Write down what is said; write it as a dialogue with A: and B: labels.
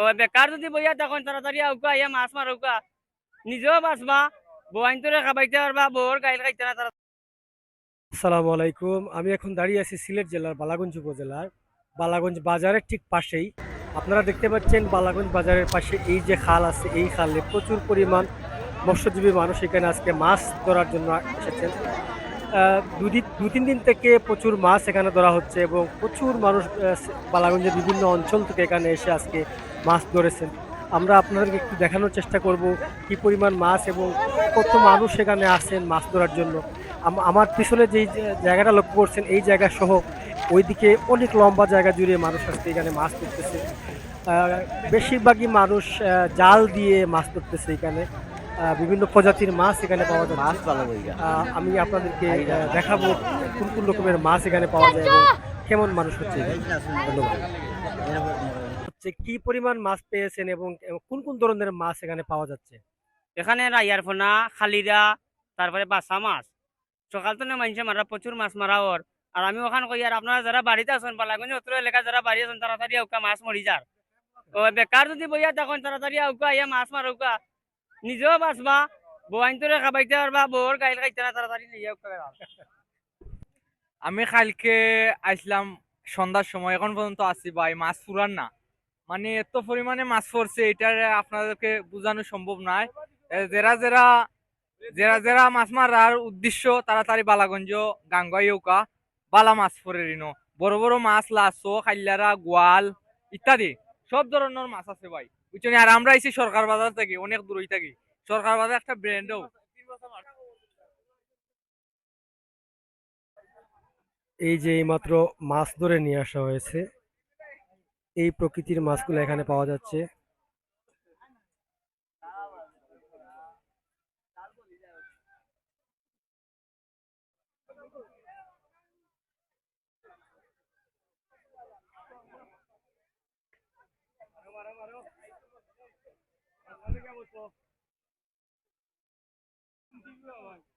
A: ও বেকার যদি বইয়া তখন তাড়াতাড়ি আউকা, ইয়া মাছ মারুকা নিজেও বাঁচবা বইন তোরে খাবাইতে পারবা বউর গাইল খাইতে না তারা
B: আসসালামু আলাইকুম, আমি এখন দাঁড়িয়ে আছি সিলেট জেলার বালাগঞ্জ উপজেলার, বালাগঞ্জ বাজারের ঠিক পাশেই। আপনারা দেখতে পাচ্ছেন বালাগঞ্জ বাজারের পাশে এই যে খাল আছে, এই খালে প্রচুর পরিমাণ মৎস্যজীবী মানুষ এখানে আজকে মাছ ধরার জন্য এসেছেন। দুদিন দু তিন দিন থেকে প্রচুর মাছ এখানে ধরা হচ্ছে এবং প্রচুর মানুষ বালাগঞ্জের বিভিন্ন অঞ্চল থেকে এখানে এসে আজকে মাছ ধরেছেন। আমরা আপনাদেরকে একটু দেখানোর চেষ্টা করব কি পরিমাণ মাছ এবং কত মানুষ এখানে আসেন মাছ ধরার জন্য। আমার পিছনে যেই জায়গাটা লক্ষ্য করছেন, এই জায়গা সহ ওইদিকে অনেক লম্বা জায়গা জুড়ে মানুষ আসছে এখানে মাছ ধরতেছে। বেশিরভাগই মানুষ জাল দিয়ে মাছ ধরতেছে এখানে। বিভিন্ন প্রজাতির মাছ এখানে পাওয়া যায় মাছ ভালো আমি আপনাদেরকে দেখাবো কোন কোন রকমের মাছ এখানে পাওয়া যায় এবং কেমন মানুষ হচ্ছে ধন্যবাদ। হচ্ছে কি পরিমাণ মাছ পেয়েছেন এবং কোন কোন ধরনের মাছ এখানে পাওয়া যাচ্ছে?
A: এখানে রাইয়ার ফোনা খালিরা তারপরে বাসা মাছ। সকাল তো না মানুষে মারা প্রচুর মাছ মারা ওর। আর আমি ওখান কই আর আপনারা যারা বাড়িতে আছেন বালাগঞ্জ অত্র এলাকা যারা বাড়ি আছেন তাড়াতাড়ি আউকা মাছ মরি যার। ও বেকার যদি বইয়া তখন তাড়াতাড়ি আউকা ইয়া মাছ মারুকা। নিজেও বাঁচবা তোরে খাবাইতে পারবা বউর গাইল খাইতে না তাড়াতাড়ি
C: আমি কালকে আসলাম সন্ধ্যার সময়, এখন পর্যন্ত আছি ভাই, মাছ ফুরান না। মানে এত পরিমাণে মাছ পড়ছে এটা আপনাদেরকে বোঝানো সম্ভব এ যারা যারা যারা যারা মাছ মারার উদ্দেশ্য তাড়াতাড়ি বালাগঞ্জ গাঙ্গাই উকা বালা মাছ পরে রিনো বড় বড় মাছ লাসো খাইলারা গোয়াল ইত্যাদি সব ধরনের মাছ আছে ভাই। বুঝছেন? আর আমরা এসে সরকার বাজার থেকে, অনেক দূরই থাকি। সরকার বাজার একটা ব্র্যান্ডও
B: এই যে এইমাত্র মাছ ধরে নিয়ে আসা হয়েছে, এই প্রকৃতির মাছগুলো এখানে পাওয়া যাচ্ছে। cô. Không tin nữa.